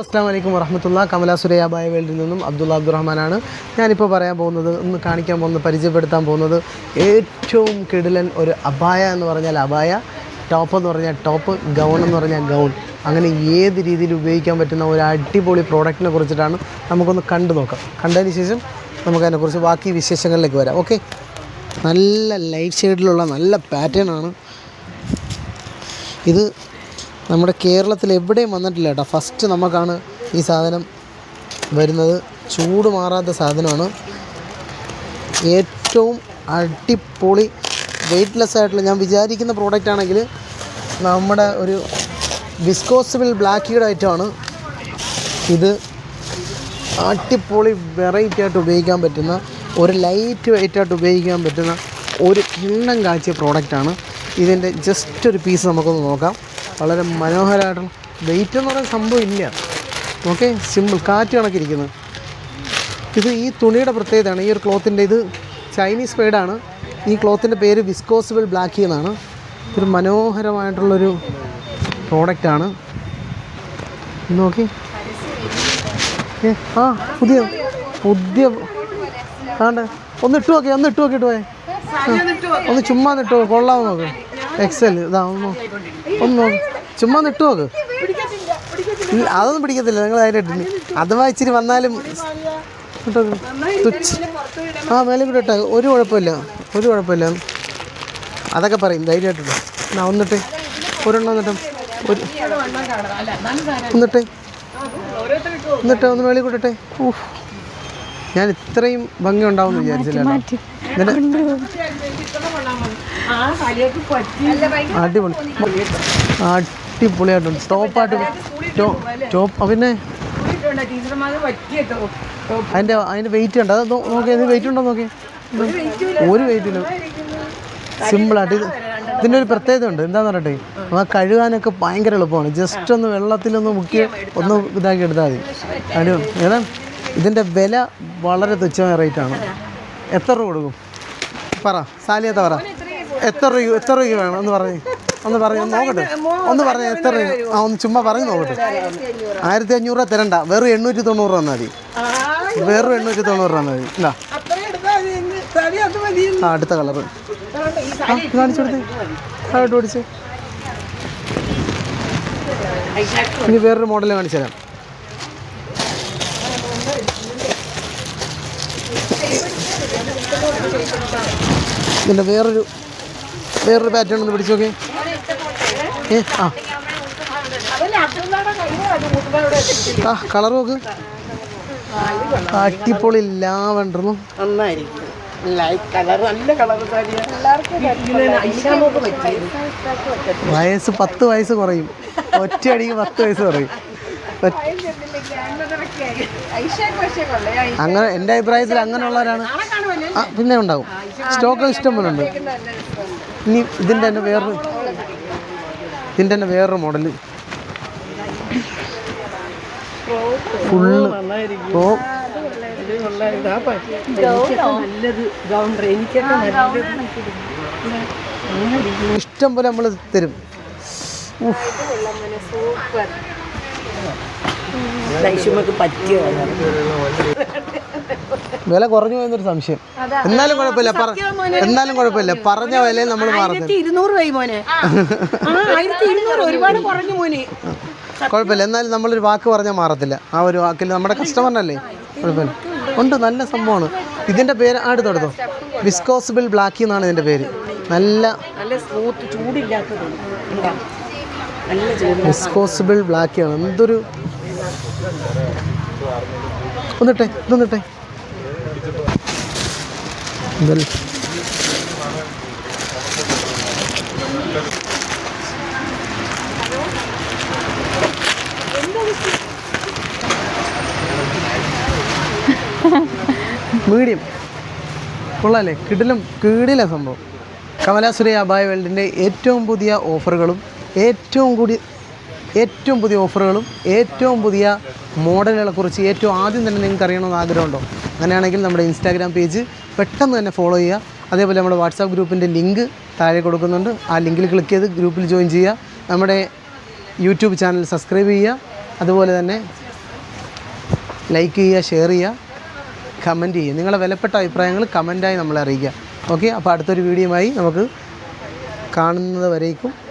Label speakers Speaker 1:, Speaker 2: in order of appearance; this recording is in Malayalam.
Speaker 1: അസ്സാം വലൈക്കും വറഹമത്തുള്ള കമല സുരയ ബായ വേൾഡിൽ നിന്നും അബ്ദുള്ള അബ്ദുറഹ്മാനാണ്. ഞാനിപ്പോൾ പറയാൻ പോകുന്നത് ഒന്ന് കാണിക്കാൻ പോകുന്നത് പരിചയപ്പെടുത്താൻ പോകുന്നത് ഏറ്റവും കിടിലൻ ഒരു അബായ എന്ന് പറഞ്ഞാൽ അബായ ടോപ്പ് എന്ന് പറഞ്ഞാൽ ടോപ്പ് ഗൗൺ എന്ന് പറഞ്ഞാൽ ഗൗൺ. അങ്ങനെ ഏത് രീതിയിൽ ഉപയോഗിക്കാൻ പറ്റുന്ന ഒരു അടിപൊളി പ്രോഡക്റ്റിനെ കുറിച്ചിട്ടാണ് നമുക്കൊന്ന് കണ്ടു നോക്കാം. കണ്ടതിന് ശേഷം നമുക്കതിനെക്കുറിച്ച് ബാക്കി വിശേഷങ്ങളിലേക്ക് വരാം. ഓക്കെ നല്ല ലൈറ്റ് ഷെയ്ഡിലുള്ള നല്ല പാറ്റേൺ ആണ്. ഇത് നമ്മുടെ കേരളത്തിൽ എവിടെയും വന്നിട്ടില്ല കേട്ടോ ഫസ്റ്റ് നമുക്കാണ് ഈ സാധനം വരുന്നത്. ചൂട് മാറാത്ത സാധനമാണ്. ഏറ്റവും അടിപൊളി വെയ്റ്റ്ലെസ് ആയിട്ടുള്ള ഞാൻ വിചാരിക്കുന്ന പ്രോഡക്റ്റ് ആണെങ്കിൽ നമ്മുടെ ഒരു വിസ്കോസിബിൾ ബ്ലാക്കിയുടെ ഐറ്റമാണ് ഇത് അടിപൊളി വെറൈറ്റി ആയിട്ട് ഉപയോഗിക്കാൻ പറ്റുന്ന ഒരു ലൈറ്റ് വെയിറ്റ് ആയിട്ട് ഉപയോഗിക്കാൻ പറ്റുന്ന ഒരു കിണ്ണം കാഴ്ച പ്രോഡക്റ്റാണ് ഇതിന്റെ ജസ്റ്റ് ഒരു പീസ് നമുക്കൊന്ന് നോക്കാം. വളരെ മനോഹരമായിട്ടുള്ള വെയിറ്റ് എന്ന് പറയുന്ന സംഭവം ഇല്ല. ഓക്കെ സിമ്പിൾ കാറ്റ് കണക്കിരിക്കുന്നത് ഇത് ഈ തുണിയുടെ പ്രത്യേകതയാണ്. ഈ ഒരു ക്ലോത്തിന്റെ ഇത് ചൈനീസ് പെയ്ഡാണ് ഈ ക്ലോത്തിന്റെ പേര് വിസ്കോസിബിൾ ബ്ലാക്ക് എന്നാണ്. ഇതൊരു മനോഹരമായിട്ടുള്ളൊരു പ്രോഡക്റ്റാണ് നോക്കി. ആ പുതിയ പുതിയ ആണ്ട്. ഒന്ന് ഇട്ട് നോക്കി ഒന്ന് ഇട്ട് നോക്കിയിട്ട് പോയെ. ഒന്ന് ചുമ്മാ ഒന്ന് ഇട്ട് നോക്ക് കൊള്ളാമോ നോക്ക് എക്സൽ ഇതാ ഒന്ന്. ഒന്ന് ചുമ്മാ നിട്ടോ അത്. അതൊന്നും പിടിക്കത്തില്ല നിങ്ങൾ ഇട്ടിന് അഥവാ ഇച്ചിരി വന്നാലും ആ മേലെ കൂടെ ഇട്ടാ. ഒരു കുഴപ്പമില്ല ഒരു കുഴപ്പമില്ല. അതൊക്കെ പറയും ധൈര്യമായിട്ടോ എന്നാ ഒന്നിട്ട്. ഒരെണ്ണം എന്നിട്ടും ഒരു എന്നിട്ട് എന്നിട്ട് ഒന്ന് മേളിൽ കൂട്ടട്ടെ ഊഹ് ഞാൻ ഇത്രയും ഭംഗി ഉണ്ടാവും അടിപൊളി. അടിപൊളിയായിട്ടുണ്ട്. ടോപ്പായിട്ട് ടോപ്പ് പിന്നെ? അതിന്റെ അതിന്റെ വെയിറ്റ് ഉണ്ട് അത് നോക്കി നോക്കിയേ ഇത് വെയിറ്റ് ഉണ്ടോ നോക്കി ഒരു വെയിറ്റ് ഇല്ല. സിമ്പിളായിട്ട് ഇത് ഇതിന്റെ ഒരു പ്രത്യേകത ഉണ്ട്. എന്താന്ന് പറയട്ടെ ആ കഴുകാനൊക്കെ ഭയങ്കര എളുപ്പമാണ്. ജസ്റ്റ് ഒന്ന് വെള്ളത്തിലൊന്ന് മുക്കി ഒന്ന് ഇതാക്കി എടുത്താൽ മതി. അടിപൊളി. ഏതാ? ഇതിന്റെ വില വളരെ തുച്ഛമായ റേറ്റാണ്. എത്ര രൂപ കൊടുക്കും? പറ സാലിയത്ത പറ. എത്ര രൂപ എത്ര രൂപ വേണം? ഒന്ന് പറഞ്ഞേ ഒന്ന് പറഞ്ഞു നോക്കട്ടെ. ഒന്ന് പറഞ്ഞു എത്ര ആ ഒന്ന് ചുമ്മാ പറഞ്ഞു നോക്കട്ടെ. ആയിരത്തി അഞ്ഞൂറ് രൂപ തരണ്ട. വെറും എണ്ണൂറ്റി തൊണ്ണൂറ് രൂപ മതി. വെറും എണ്ണൂറ്റി തൊണ്ണൂറ് രൂപ മതി. ഇല്ല. ആ അടുത്ത കളറ് കാണിച്ചു കൊടുത്തേ. ഓടിച്ച് ഇനി വേറൊരു മോഡൽ കാണിച്ചു തരാം. ഇതിന്റെ വേറൊരു വേറൊരു പാറ്റേൺ ഒന്ന് പിടിച്ചു നോക്കി ഏ ആ. ആ കളർ നോക്ക്. അടിപൊളി ലാവണ്ടർന്നു
Speaker 2: നന്നായിരിക്കും.
Speaker 1: വയസ്സ് പത്ത് വയസ്സ് കുറയും. ഒറ്റയടിക്ക് പത്ത് വയസ്സ് കുറയും. അങ്ങനെ എന്റെ അഭിപ്രായത്തിൽ അങ്ങനെയുള്ളവരാണ്. പിന്നെ ഉണ്ടാവും സ്റ്റോക്ക് ഇഷ്ടം പോലെ ഉണ്ട്. ഇനി ഇതിന്റെ തന്നെ വേറൊരു ഇതിന്റെ തന്നെ വേറൊരു മോഡൽ ഫുള്ള് ഓ ഇഷ്ടം പോലെ നമ്മൾ തരും. ഉഫ്.
Speaker 2: പറ്റിയ?
Speaker 1: വില കുറഞ്ഞു പോയെന്നൊരു സംശയം. എന്നാലും കുഴപ്പമില്ല. എന്നാലും കുഴപ്പമില്ല. പറഞ്ഞ വിലയിൽ നമ്മൾ മാറുന്നത്
Speaker 2: ആയിരത്തി ഇരുന്നൂറ് രൂപ മോനെ. ആ ആയിരത്തി ഇരുന്നൂറ് ഒരുപാട് കുറഞ്ഞു മോനെ.
Speaker 1: കുഴപ്പമില്ല. എന്നാലും നമ്മളൊരു വാക്ക് പറഞ്ഞാൽ മാറത്തില്ല. ആ ഒരു വാക്കിൽ നമ്മുടെ കസ്റ്റമറിനല്ലേ കുഴപ്പമില്ല. ഉണ്ട് നല്ല സംഭവമാണ്. ഇതിന്റെ പേര് ആട് തൊടുത്തോ വിസ്കോസിബിൾ ബ്ലാക്കി എന്നാണ് ഇതിന്റെ പേര്. നല്ല
Speaker 2: നല്ല സ്മൂത്ത് ചൂടില്ലാത്തത്
Speaker 1: വിസ്കോസിബിൾ ബ്ലാക്കിയാണ് എന്തൊരു ഒന്നിട്ടെ ഇതൊന്നിട്ടെ. മീഡിയം. കൊള്ളാലേ കിടിലും കീടില സംഭവം. കമലാസുരയ അബായ വേൾഡിന്റെ ഏറ്റവും പുതിയ ഓഫറുകളും ഏറ്റവും കൂടി ഏറ്റവും പുതിയ ഓഫറുകളും ഏറ്റവും പുതിയ മോഡലുകളെ കുറിച്ച് ഏറ്റവും ആദ്യം തന്നെ നിങ്ങൾക്ക് അറിയണമെന്ന് ആഗ്രഹമുണ്ടോ? അങ്ങനെയാണെങ്കിൽ നമ്മുടെ ഇൻസ്റ്റാഗ്രാം പേജ് പെട്ടെന്ന് തന്നെ ഫോളോ ചെയ്യുക. അതേപോലെ നമ്മുടെ വാട്സാപ്പ് ഗ്രൂപ്പിന്റെ ലിങ്ക് താഴെ കൊടുക്കുന്നുണ്ട്. ആ ലിങ്കിൽ ക്ലിക്ക് ചെയ്ത് ഗ്രൂപ്പിൽ ജോയിൻ ചെയ്യുക. നമ്മുടെ യൂട്യൂബ് ചാനൽ സബ്സ്ക്രൈബ് ചെയ്യുക. അതുപോലെ തന്നെ ലൈക്ക് ചെയ്യുക ഷെയർ ചെയ്യുക കമന്റ് ചെയ്യുക. നിങ്ങളുടെ വിലപ്പെട്ട അഭിപ്രായങ്ങൾ കമന്റായി നമ്മളെ അറിയിക്കുക. ഓക്കെ? അപ്പോൾ അടുത്തൊരു വീഡിയോയുമായി നമുക്ക് കാണുന്നത് വരേക്കും.